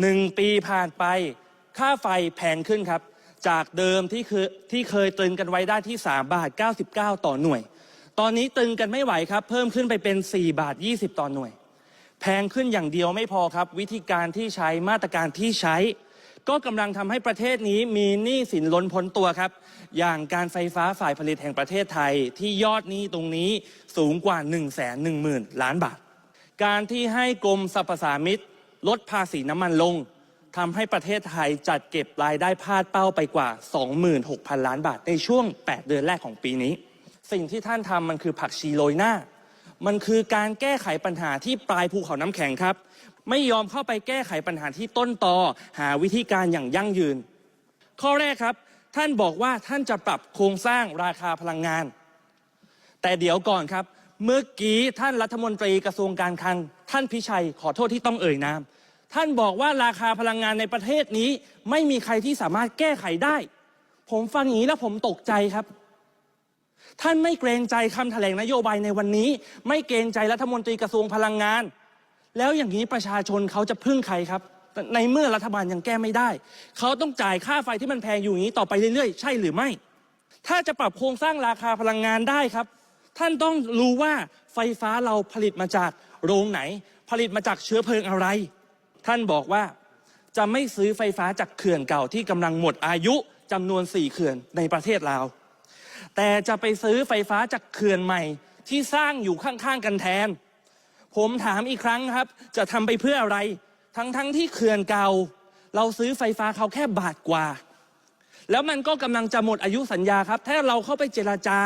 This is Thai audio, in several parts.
หนึ่งปีผ่านไป ค่าไฟแพงขึ้นครับ จากเดิมที่เคยที่เคยตึงกันไว้ได้ที่ 3 บาท 99 ต่อหน่วย ตอนนี้ตึงกันไม่ไหวครับ เพิ่มขึ้นไปเป็น 4 บาท 20 ต่อหน่วย แพงขึ้นอย่างเดียวไม่พอครับ วิธีการที่ใช้มาตรการที่ใช้ ก็กำลังทำให้ประเทศนี้มีหนี้สินล้นพ้นตัวครับ อย่างการไฟฟ้าฝ่ายผลิตแห่งประเทศไทยที่ยอดหนี้ตรงนี้สูงกว่า 1 1 0 0 0 0 ล้านบาท การที่ให้กรมสรรพสามิต ลดภาษีน้ำมันลงทำให้ประเทศไทยจัดเก็บรายได้พลาดเป้าไปกว่า 26,000 ล้านบาทในช่วง 8 เดือนแรกของปีนี้ สิ่งที่ท่านทำมันคือผักชีโรยหน้า มันคือการแก้ไขปัญหาที่ปลายภูเขาน้ำแข็งครับ ไม่ยอมเข้าไปแก้ไขปัญหาที่ต้นตอหาวิธีการอย่างยั่งยืน ข้อแรกครับ ท่านบอกว่าท่านจะปรับโครงสร้างราคาพลังงาน แต่เดี๋ยวก่อนครับ เมื่อกี้ท่านรัฐมนตรีกระทรวงการคลัง ท่านพิชัยขอโทษที่ต้องเอ่ยนาม ท่านบอกว่าราคาพลังงานในประเทศนี้ ไม่มีใครที่สามารถแก้ไขได้ ผมฟังอย่างนี้แล้วผมตกใจครับ ท่านไม่เกรงใจคำแถลงนโยบายในวันนี้ ไม่เกรงใจรัฐมนตรีกระทรวงพลังงาน แล้วอย่างนี้ประชาชนเขาจะพึ่งใครครับในเมื่อรัฐบาลยังแก้ไม่ได้ เขาต้องจ่ายค่าไฟที่มันแพงอยู่อย่างนี้ต่อไปเรื่อยๆ ใช่หรือไม่ ถ้าจะปรับโครงสร้างราคาพลังงานได้ครับ ท่านต้องรู้ว่าไฟฟ้าเราผลิตมาจากโรงไหน ผลิตมาจากเชื้อเพลิงอะไร ท่านบอกว่าจะไม่ซื้อไฟฟ้าจากเขื่อนเก่าที่กำลังหมดอายุจำนวน4เขื่อนในประเทศลาว แต่จะไปซื้อไฟฟ้าจากเขื่อนใหม่ที่สร้างอยู่ข้างๆกันแทน ผมถามอีกครั้งครับ จะทำไปเพื่ออะไร ทั้งๆทที่เขื่อนเก่า เราซื้อไฟฟ้าเขาแค่บาทกว่า แล้วมันก็กำลังจะหมดอายุสัญญาครับ ถ้าเราเข้าไปเจราจา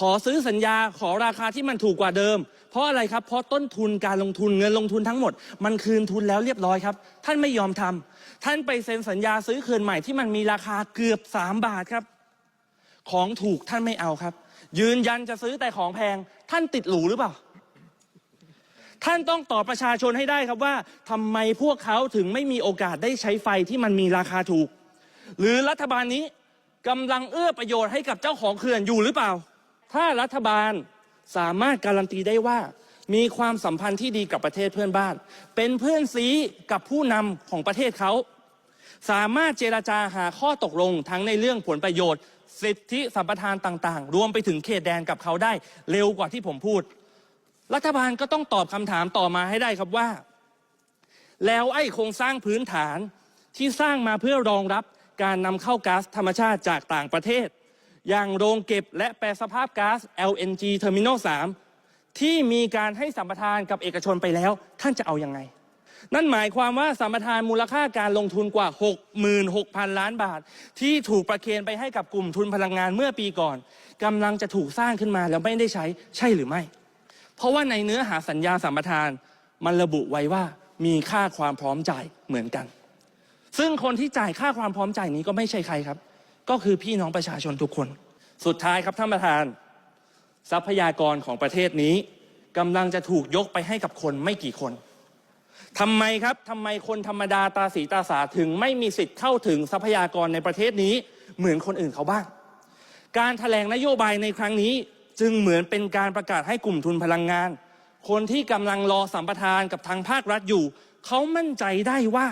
ขอซื้อสัญญาขอราคาที่มันถูกกว่าเดิม เพราะอะไรครับ เพราะต้นทุนการลงทุนเงินลงทุนทั้งหมด มันคืนทุนแล้วเรียบร้อยครับ ท่านไม่ยอมทำท่านไปเซ็นสัญญาซื้อเขื่อนใหม่ที่มันมีราคาเกือบ 3 บาทครับ ของถูกท่านไม่เอาครับ ยืนยันจะซื้อแต่ของแพง ท่านติดหรูหรือเปล่าท่านต้องตอบประชาชนให้ได้ครับว่าทำไมพวกเขาถึงไม่มีโอกาสได้ใช้ไฟที่มันมีราคาถูก หรือรัฐบาลนี้กำลังเอื้อประโยชน์ให้กับเจ้าของเขื่อนอยู่หรือเปล่า ถ้ารัฐบาลสามารถการันตีได้ว่า มีความสัมพันธ์ที่ดีกับประเทศเพื่อนบ้าน เป็นเพื่อนซีกับผู้นำของประเทศเขา สามารถเจราจาหาข้อตกลงทั้งในเรื่องผลประโยชน์ สิทธิสัมปทานต่างๆ รวมไปถึงเขตแดนกับเขาได้เร็วกว่าที่ผมพูด รัฐบาลก็ต้องตอบคำถามต่อมาให้ได้ครับว่า แล้วไอ้โครงสร้างพื้นฐานที่สร้างมาเพื่อรองรับ การนำเข้าก๊าซธรรมชาติจากต่างประเทศ อย่างโรงเก็บและแปรสภาพก๊าซ LNG Terminal 3 ที่มีการให้สัมปทานกับเอกชนไปแล้ว ท่านจะเอาอยัางไง นั่นหมายความว่าสัมปทานมูลค่าการลงทุนกว่า 66,000 ล้านบาท ที่ถูกประเคนไปให้กับกลุ่มทุนพลังงานเมื่อปีก่อนกำลังจะถูกสร้างขึ้นมาแล้วไม่ได้ใช้ใช่หรือไม่ เพราะว่าในเนื้อหาสัญญาสัมปทานมันระบุไว้ว่ามีค่าความพร้อมจ่ายเหมือนกัน ซึ่งคนที่จ่ายค่าความพร้อมจ่ายนี้ก็ไม่ใช่ใครครับ ก็คือพี่น้องประชาชนทุกคน สุดท้ายครับท่านประธาน ทรัพยากรของประเทศนี้กำลังจะถูกยกไปให้กับคนไม่กี่คนทำไมครับทำไมคนธรรมดาตาสีตาสาถึงไม่มีสิทธิ์เข้าถึงทรัพยากรในประเทศนี้เหมือนคนอื่นเขาบ้าง การถแถลงนโยบายในครั้งนี้จึงเหมือนเป็นการประกาศให้กลุ่มทุนพลังงาน คนที่กำลังรอสัมปทานกับทางภาครัฐอยู่ เขามั่นใจได้ว่า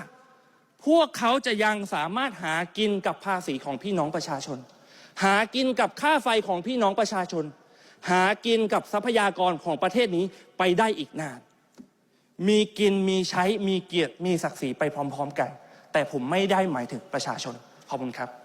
พวกเขาจะยังสามารถหากินกับภาษีของพี่น้องประชาชน หากินกับค่าไฟของพี่น้องประชาชน หากินกับทรัพยากรของประเทศนี้ไปได้อีกนาน มีกินมีใช้มีเกียรติมีศักดิ์ศรีไปพร้อม ๆ กัน แต่ผมไม่ได้หมายถึงประชาชนขอบคุณครับ